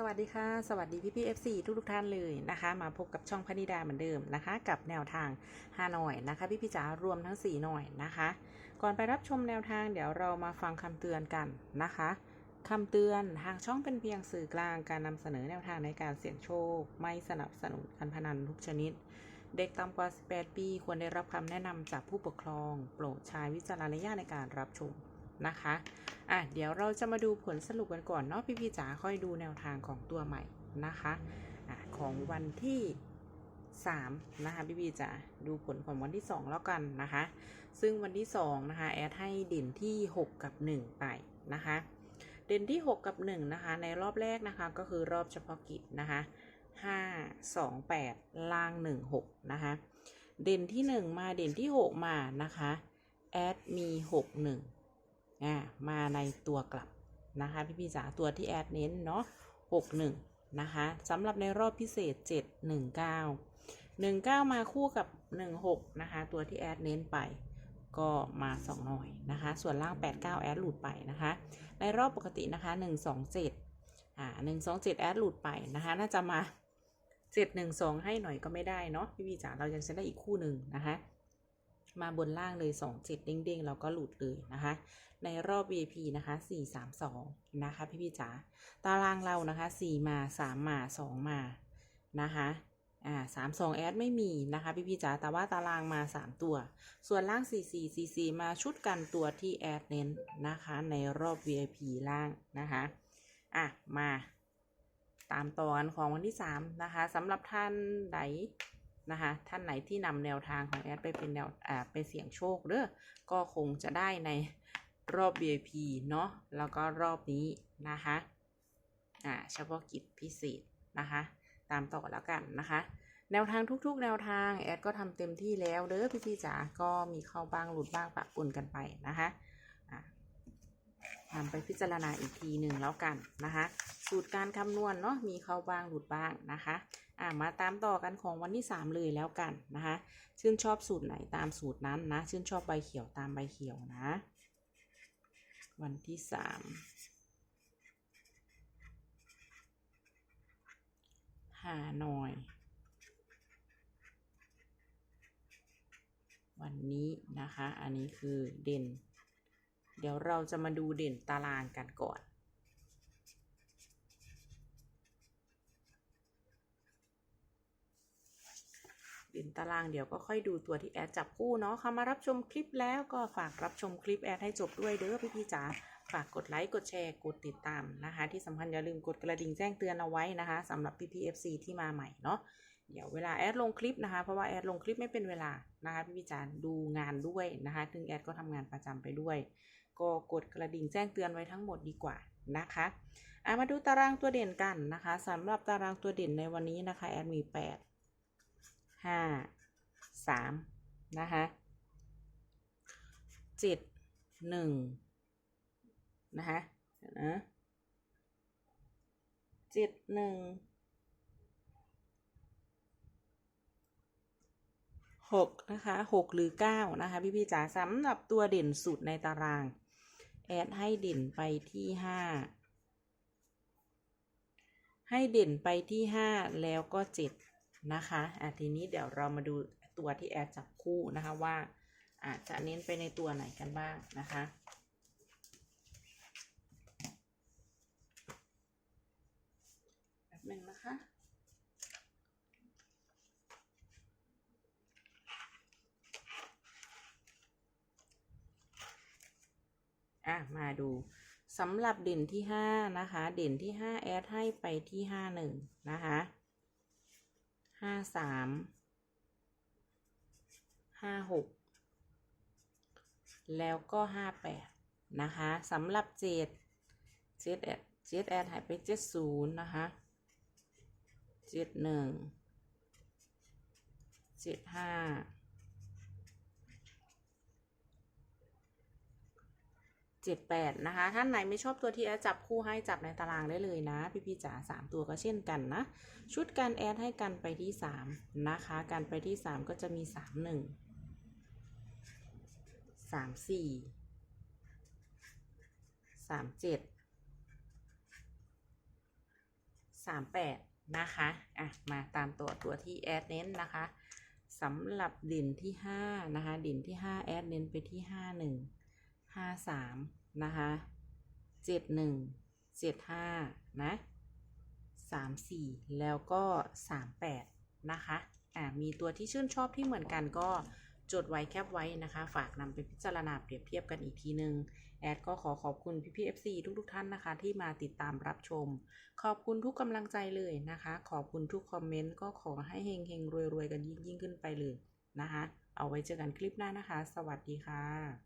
สวัสดีค่ะ สวัสดีพี่พี่เอฟซีทุกทุกท่านเลยนะคะ มาพบกับช่องพนิดาเหมือนเดิมนะคะ กับแนวทางฮาหน่อยนะคะ พี่พี่จ๋ารวมทั้ง4หน่อยนะคะ ก่อนไปรับชมแนวทางเดี๋ยวเรามาฟังคำเตือนกันนะคะคำเตือนทางช่องเป็นเพียงสื่อกลางการนำเสนอแนวทางในการเสี่ยงโชค ไม่สนับสนุนการพนันทุกชนิด เด็กต่ำกว่า 18 ปี ควรได้รับคำแนะนำจากผู้ปกครอง โปรดใช้วิจารณญาณในการรับชม นะคะ อะ เดี๋ยวเราจะมาดูผลสรุปกันก่อนเนาะพี่พี่จ๋าค่อยดูแนวทางของตัวใหม่นะคะอะของวันที่ 3 นะคะพี่พี่จ๋าดูผลของวันที่ 2 แล้วกันนะคะ ซึ่งวันที่ 2 นะคะ แอดให้เด่นที่ 6 กับ 1 ไปนะคะ เด่นที่ 6 กับ 1 นะคะ ในรอบแรกนะคะก็คือรอบเฉพาะกิจนะคะ5 2 8 ล่าง 1 6 นะคะ เด่นที่ 1 มาเด่นที่ 6 มานะคะ แอดมี 6 1 อ่ามาในตัวกลับนะคะพี่พี่จ๋าตัวที่แอดเน้นเนาะ61นะคะสำหรับในรอบพิเศษ719 19มาคู่กับ16นะคะตัวที่แอดเน้นไปก็มา2หน่อยนะคะ ส่วนล่าง89แอดหลุดไปนะคะ ในรอบปกตินะคะ127อ่า127แอดหลุดไปนะคะ น่าจะมา712ให้หน่อยก็ไม่ได้เนาะพี่พี่จ๋าเรายังจะได้อีกคู่หนึ่งนะคะ มาบนล่างเลย 2 7 เด้งๆแล้วก็หลุดเลยนะคะ ในรอบ VIP นะคะ 432 นะคะ พี่พี่จ๋าตารางเรานะคะ 4 มา 3 มา 2 มานะคะอ่า32แอดไม่มีนะคะพี่พี่จ๋าแต่ว่าตารางมา 3 ตัว ส่วนล่าง 44 44 มาชุดกันตัวที่แอดเน้นนะคะในรอบ VIP ล่างนะคะอะมาตามตอนของวันที่ 3 นะคะสำหรับท่านใด นะคะ ท่านไหนที่นำแนวทางของแอดไปเป็นแนวอ่าไปเสี่ยงโชคเด้อก็คงจะได้ในรอบ VIP เนาะแล้วก็รอบนี้นะคะอ่าเฉพาะกิจพิเศษนะคะ ตามต่อแล้วกันนะคะ แนวทางทุกๆ แนวทางแอดก็ทำเต็มที่แล้วเด้อพี่ๆจ๋าก็มีเข้าบ้างหลุดบ้างปะปนกันไปนะคะ นำไปพิจารณาอีกทีหนึ่งแล้วกันนะคะ สูตรการคำนวณเนาะมีเข้าบ้างหลุดบ้างนะคะอ่ามาตามต่อกันของวันที่ 3 เลยแล้วกันนะคะ ชื่นชอบสูตรไหนตามสูตรนั้นนะ ชื่นชอบใบเขียวตามใบเขียวนะ วันที่สามหาหน่อย วันนี้นะคะ อันนี้คือเด่น เดี๋ยวเราจะมาดูเด่นตารางกันก่อน เด่นตารางเดี๋ยวก็ค่อยดูตัวที่แอดจับคู่เนาะเข้ามารับชมคลิปแล้วก็ฝากรับชมคลิปแอดให้จบด้วยเด้อพี่พี่จ๋าฝากกดไลค์ กดแชร์ กดติดตามนะคะ ที่สำคัญอย่าลืมกดกระดิ่งแจ้งเตือนเอาไว้นะคะสำหรับพี่พีเอฟซีที่มาใหม่เนาะเดี๋ยวเวลาแอดลงคลิปนะคะ เพราะว่าแอดลงคลิปไม่เป็นเวลานะคะพี่พี่จ๋าดูงานด้วยนะคะถึงแอดก็ทำงานประจำไปด้วย ก็กดกระดิ่งแจ้งเตือนไว้ทั้งหมดดีกว่านะคะอะมาดูตารางตัวเด่นกันนะคะสำหรับตารางตัวเด่นในวันนี้นะคะแอดมีแปดห้าสามนะคะเจ็ดหนึ่งนะคะนะเจ็ดหนึ่งหกนะคะหกหรือเก้านะคะพี่พี่ๆจ๋าสำหรับตัวเด่นสุดในตาราง แอดให้เด่นไปที่ห้าให้เด่นไปที่ห้าแล้วก็เจ็ดนะคะอะทีนี้เดี๋ยวเรามาดูตัวที่แอดจับคู่นะคะว่าอาจจะเน้นไปในตัวไหนกันบ้างนะคะแบบนึงนะคะ อะมาดูสำหรับเด่นที่ห้านะคะ เด่นที่ห้าแอดให้ไปที่ห้าหนึ่งนะคะห้าสามห้าหกแล้วก็ห้าแปดนะคะสำหรับเจ็ดเจ็ดแอดเจ็ดแอดหายไปเจ็ดศูนย์นะคะเจ็ดหนึ่งเจ็ดห้า เจ็ดแปดนะคะ ท่านไหนไม่ชอบตัวที่แอดจับคู่ให้จับในตารางได้เลยนะ พี่พี่จ๋าสามตัวก็เช่นกันนะ ชุดการแอดให้กันไปที่ 3 นะคะ การไปที่ 3 ก็จะมี 3 1 3 4 3 7 38 นะคะ อะ มาตามตัวตัวที่แอดเน้นนะคะสำหรับดินที่ 5 นะคะ ดินที่ 5 แอดเน้นไปที่ 51 53นะคะ71 75นะ34แล้วก็38นะคะ อ่า มีตัวที่ชื่นชอบที่เหมือนกันก็จดไว้แคปไว้นะคะ ฝากนำไปพิจารณาเปรียบเทียบกันอีกทีนึงแอดก็ขอขอบคุณพี่พีเอฟซีทุกๆท่านนะคะ ที่มาติดตามรับชม ขอบคุณทุกกำลังใจเลยนะคะ ขอบคุณทุกคอมเมนต์ก็ขอให้เฮงเฮงๆรวยกันยิ่งยิ่งขึ้นไปเลยนะคะ เอาไว้เจอกันคลิปหน้านะคะ สวัสดีค่ะ